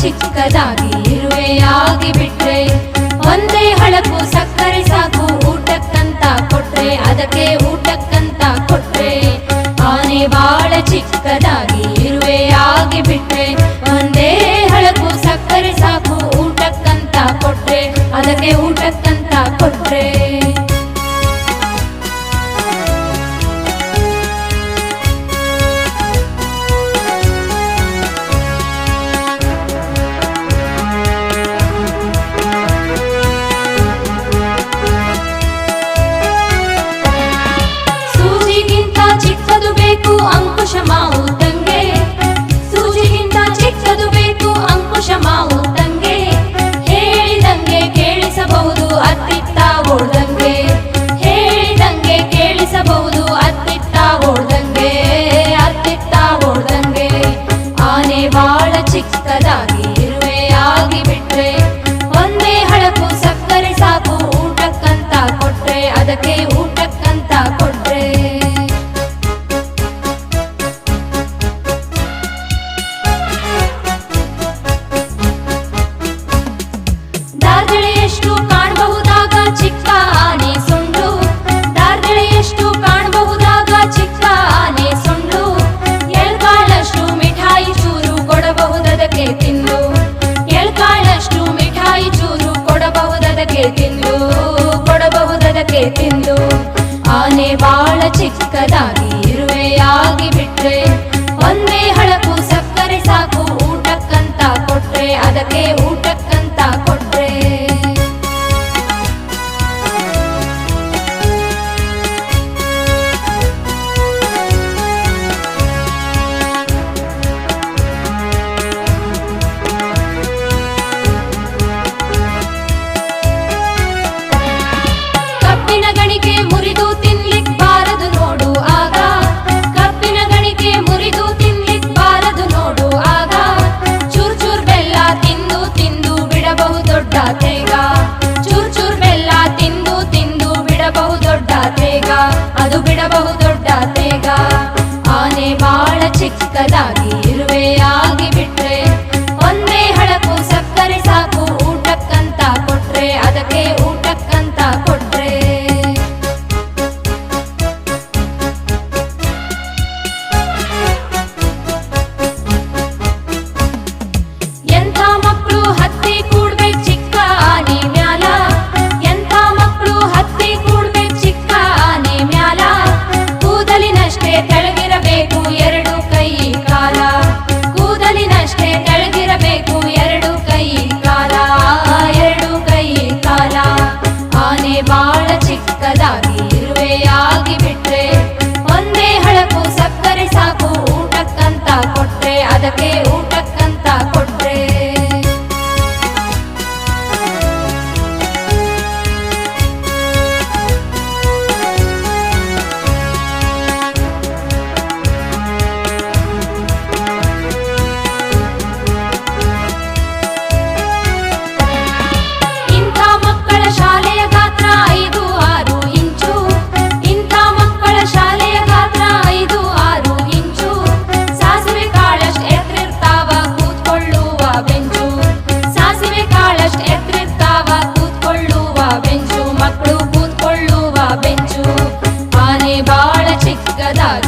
ಚಿಕ್ಕದಾಗಿ ಇರುವೆಯಾಗಿ ಬಿಟ್ರೆ, ಒಂದೇ ಹಳಕು ಸಕ್ಕರೆ ಸಾಕು ಊಟಕ್ಕಂತ ಕೊಟ್ರೆ, ಅದಕ್ಕೆ ಊಟಕ್ಕಂತ ಕೊಟ್ರೆ, ಆನೆ ಬಾಳ ಚಿಕ್ಕದಾಗಿ ಇರುವೆಯಾಗಿ ಬಿಟ್ರೆ, ಒಂದೇ ಹಳಕು ಸಕ್ಕರೆ ಸಾಕು ಊಟಕ್ಕಂತ ಕೊಟ್ರೆ, ಅದಕ್ಕೆ ಹೊಗೆ ತಿಂದು ಆನೆ ಬಾಳ ಚಿಕ್ಕದಾಗಿ ಇರುವೆಯಾಗಿ ಬಿಟ್ರೆ ಒಂದೇ ಹಳಕು ಸಕ್ಕರೆ ಸಾಕು ಊಟಕ್ಕಂತ ಕೊಟ್ರೆ ಅದಕ್ಕೆ ಊಟ ಶಿಕ್ಷಕರಾಗಿ figa dar.